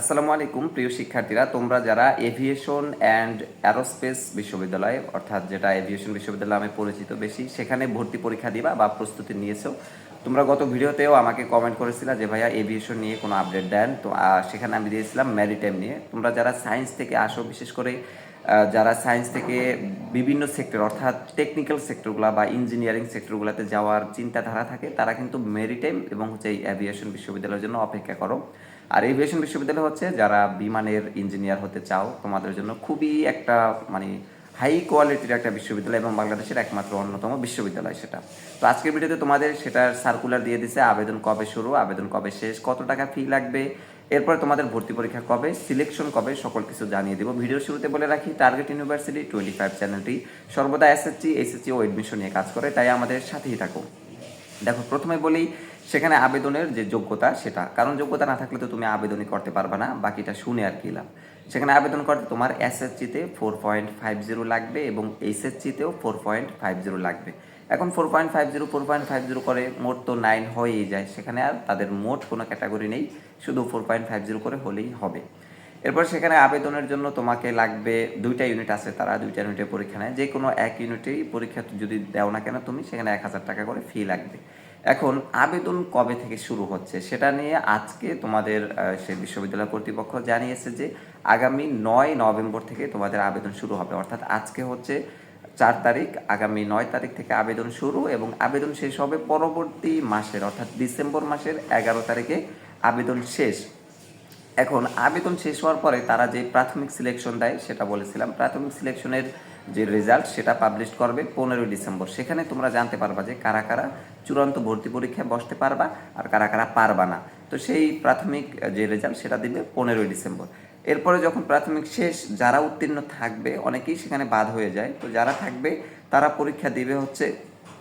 আসসালামু আলাইকুম, প্রিয় শিক্ষার্থীরা। তোমরা যারা এভিয়েশন অ্যান্ড অ্যারোস্পেস বিশ্ববিদ্যালয়, অর্থাৎ যেটা এভিয়েশন বিশ্ববিদ্যালয় আমি পরিচিত বেশি, সেখানে ভর্তি পরীক্ষা দিবা বা প্রস্তুতি নিয়েছো, তোমরা গত ভিডিওতেও আমাকে কমেন্ট করেছিলা যে, ভাইয়া এভিয়েশন নিয়ে কোনো আপডেট দেন? তো সেখানে আমি দিয়েছিলাম ম্যারিটাইম নিয়ে। তোমরা যারা সায়েন্স থেকে আসো, বিশেষ করে যারা সায়েন্স থেকে বিভিন্ন সেক্টর অর্থাৎ টেকনিক্যাল সেক্টরগুলো বা ইঞ্জিনিয়ারিং সেক্টরগুলোতে যাওয়ার চিন্তাধারা থাকে, তারা কিন্তু মেরিটাইম এবং হচ্ছে এই অ্যাভিয়েশন বিশ্ববিদ্যালয়ের জন্য অপেক্ষা করো। আর এভিয়েশন বিশ্ববিদ্যালয় হচ্ছে যারা বিমানের ইঞ্জিনিয়ার হতে চাও, তোমাদের জন্য খুবই একটা মানে হাই কোয়ালিটির একটা বিশ্ববিদ্যালয় এবং বাংলাদেশের একমাত্র অন্যতম বিশ্ববিদ্যালয় সেটা। তো আজকের ভিডিওতে তোমাদের সেটার সার্কুলার দিয়ে দিছে, আবেদন কবে শুরু, আবেদন কবে শেষ, কত টাকা ফি লাগবে এরপরে তোমাদের ভর্তি পরীক্ষা কবে সিলেকশন কবে, সকল কিছু জানিয়ে দেবো। ভিডিওর শুরুতে বলে রাখি টার্গেট ইউনিভার্সিটি টোয়েন্টি ফাইভ চ্যানেলটি সর্বদা এসএসসি এসএসসি ও এডমিশন নিয়ে কাজ করে, তাই আমাদের সাথেই থাকো। দেখো, প্রথমে বলি, সেখানে আবেদনের যে যোগ্যতা, সেটা। কারণ যোগ্যতা না থাকলে তো তুমি আবেদনই করতে পারবে না, বাকিটা শুনে আর কি লাভ। সেখানে আবেদন করতে তোমার এসএসসিতে ফোর পয়েন্ট ফাইভ জিরো লাগবে এবং এইচএসসিতেও ফোর পয়েন্ট ফাইভ জিরো লাগবে। এখন four point five zero four point five zero করে মোট তো নাইন হয়েই যায়। সেখানে আর তাদের মোট কোনো ক্যাটাগরি নেই, শুধু ফোর পয়েন্ট ফাইভ জিরো করে হলেই হবে। এরপর সেখানে আবেদনের জন্য তোমাকে লাগবে দুইটা ইউনিট আছে তারা, দুইটা ইউনিটের পরীক্ষা নেয়। যে কোনো এক ইউনিটেই পরীক্ষা যদি দাও না কেন তুমি, সেখানে এক হাজার টাকা করে ফি লাগবে। এখন আবেদন কবে থেকে শুরু হচ্ছে সেটা নিয়ে আজকে তোমাদের সেই বিশ্ববিদ্যালয় কর্তৃপক্ষ জানিয়েছে যে আগামী নয় নভেম্বর থেকে তোমাদের আবেদন শুরু হবে। অর্থাৎ আজকে হচ্ছে চার তারিখ, আগামী নয় তারিখ থেকে আবেদন শুরু এবং আবেদন শেষ হবে পরবর্তী মাসের, অর্থাৎ ডিসেম্বর মাসের এগারো তারিখে আবেদন শেষ। এখন আবেদন শেষ হওয়ার পরে তারা যে প্রাথমিক সিলেকশন দেয় সেটা বলেছিলাম। প্রাথমিক সিলেকশনের যে রেজাল্ট সেটা পাবলিশ করবে পনেরোই ডিসেম্বর। সেখানে তোমরা জানতে পারবা যে কারা কারা চূড়ান্ত ভর্তি পরীক্ষায় বসতে পারবা আর কারা কারা পারবা না। তো সেই প্রাথমিক যে রেজাল্ট সেটা দিবে পনেরোই ডিসেম্বর। এরপরে যখন প্রাথমিক শেষ, যারা উত্তীর্ণ থাকবে, অনেকেই সেখানে বাদ হয়ে যায়। তো যারা থাকবে, তারা পরীক্ষা দিবে হচ্ছে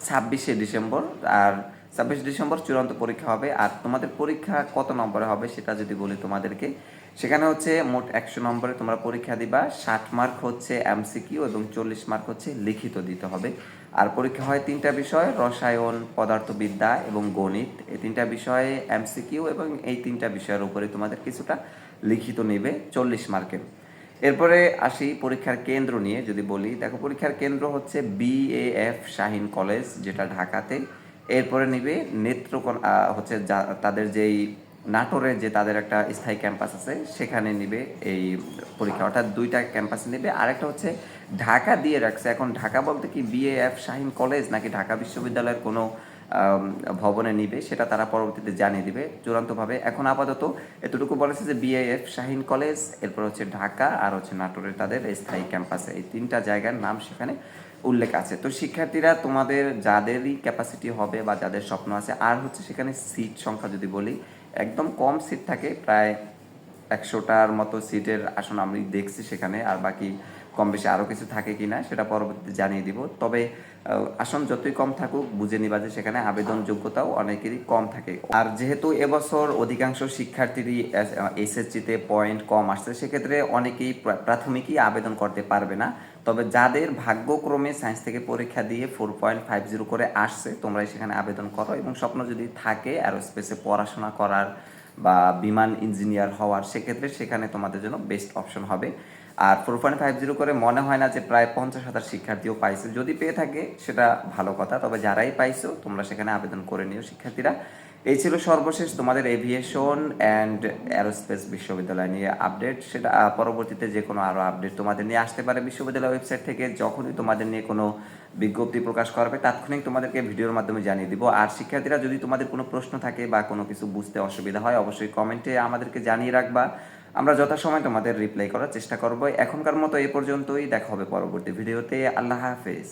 ছাব্বিশে ডিসেম্বর। আর ছাব্বিশ ডিসেম্বর চূড়ান্ত পরীক্ষা হবে। আর তোমাদের পরীক্ষা কত নম্বরে হবে সেটা যদি বলি তোমাদেরকে, সেখানে হচ্ছে মোট একশো নম্বরে তোমরা পরীক্ষা দিবা। ষাট মার্ক হচ্ছে এমসিকিউ এবং চল্লিশ মার্ক হচ্ছে লিখিত দিতে হবে। আর পরীক্ষা হয় তিনটা বিষয়, রসায়ন, পদার্থবিদ্যা এবং গণিত। এই তিনটা বিষয়ে এমসিকিউ এবং এই তিনটা বিষয়ের উপরে তোমাদের কিছুটা লিখিত নেবে চল্লিশ মার্কের। এরপরে আসি পরীক্ষার কেন্দ্র নিয়ে, যদি বলি। দেখো, পরীক্ষার কেন্দ্র হচ্ছে বিএএফ শাহিন কলেজ যেটা ঢাকাতে। এরপরে নিবে নেত্রকোন হচ্ছে তাদের যেই নাটোরে যে তাদের একটা স্থায়ী ক্যাম্পাস আছে, সেখানে নিবে এই পরীক্ষা। অর্থাৎ দুইটা ক্যাম্পাস নেবে। আরেকটা হচ্ছে ঢাকা দিয়ে রাখছে। এখন ঢাকা বলতে কি বিএএফ শাহিন কলেজ নাকি ঢাকা বিশ্ববিদ্যালয়ের কোনো ভবনে নিবে, সেটা তারা পরবর্তীতে জানিয়ে দিবে। চূড়ান্তভাবে এখন আপাতত এতটুকু বলেছে যে বিএএফ শাহিন কলেজ এরপর হচ্ছে ঢাকা আর হচ্ছে নাটোরের তাদের স্থায়ী ক্যাম্পাসে এই তিনটা জায়গার নাম সেখানে উল্লেখ আছে। তো শিক্ষার্থীরা তোমাদের যাদেরই ক্যাপাসিটি হবে বা যাদের স্বপ্ন আছে, আর হচ্ছে সেখানে সিট সংখ্যা যদি বলি, একদম কম সিট থাকে, প্রায় একশোটার মতো সিটের আসন আমি দেখছি সেখানে, আর বাকি কম বেশি আরও কিছু থাকে কি না সেটা পরবর্তীতে জানিয়ে দিব। তবে আসন যতই কম থাকুক, বুঝে নিবা যে সেখানে আবেদন যোগ্যতাও অনেকেরই কম থাকে। আর যেহেতু এবছর অধিকাংশ শিক্ষার্থীরই এসএসসিতে পয়েন্ট কম আসছে, সেক্ষেত্রে অনেকেই প্রাথমিকই আবেদন করতে পারবে না। তবে যাদের ভাগ্যক্রমে সায়েন্স থেকে পরীক্ষা দিয়ে ফোর পয়েন্ট ফাইভ জিরো করে আসছে তোমরা সেখানে আবেদন করো। এবং স্বপ্ন যদি থাকে অ্যারোস্পেসে পড়াশোনা করার বা বিমান ইঞ্জিনিয়ার হওয়ার সেক্ষেত্রে সেখানে তোমাদের জন্য বেস্ট অপশন হবে। আর ফোর পয়েন্ট ফাইভ জিরো করে মনে হয় না যে প্রায় পঞ্চাশ হাজার শিক্ষার্থীও পাইছে। যদি পেয়ে থাকে, সেটা ভালো কথা। তবে যারাই পাইছো, তোমরা সেখানে আবেদন করে নিও শিক্ষার্থীরা। এই ছিল সর্বশেষ তোমাদের এভিয়েশন অ্যান্ড অ্যারোস্পেস বিশ্ববিদ্যালয় নিয়ে আপডেট সেটা পরবর্তীতে যে কোনো আরও আপডেট তোমাদের নিয়ে আসতে পারে বিশ্ববিদ্যালয় ওয়েবসাইট থেকে। যখনই তোমাদের নিয়ে কোনো বিজ্ঞপ্তি প্রকাশ করবে, তাৎক্ষণিক তোমাদেরকে ভিডিওর মাধ্যমে জানিয়ে দিব। আর শিক্ষার্থীরা যদি তোমাদের কোনো প্রশ্ন থাকে বা কোনো কিছু বুঝতে অসুবিধা হয়, অবশ্যই কমেন্টে আমাদেরকে জানিয়ে রাখবা। আমরা যথাসময় তোমাদের রিপ্লাই করার চেষ্টা করব। এখনকার মতো এ পর্যন্তই। দেখা হবে পরবর্তী ভিডিওতে। আল্লাহ হাফেজ।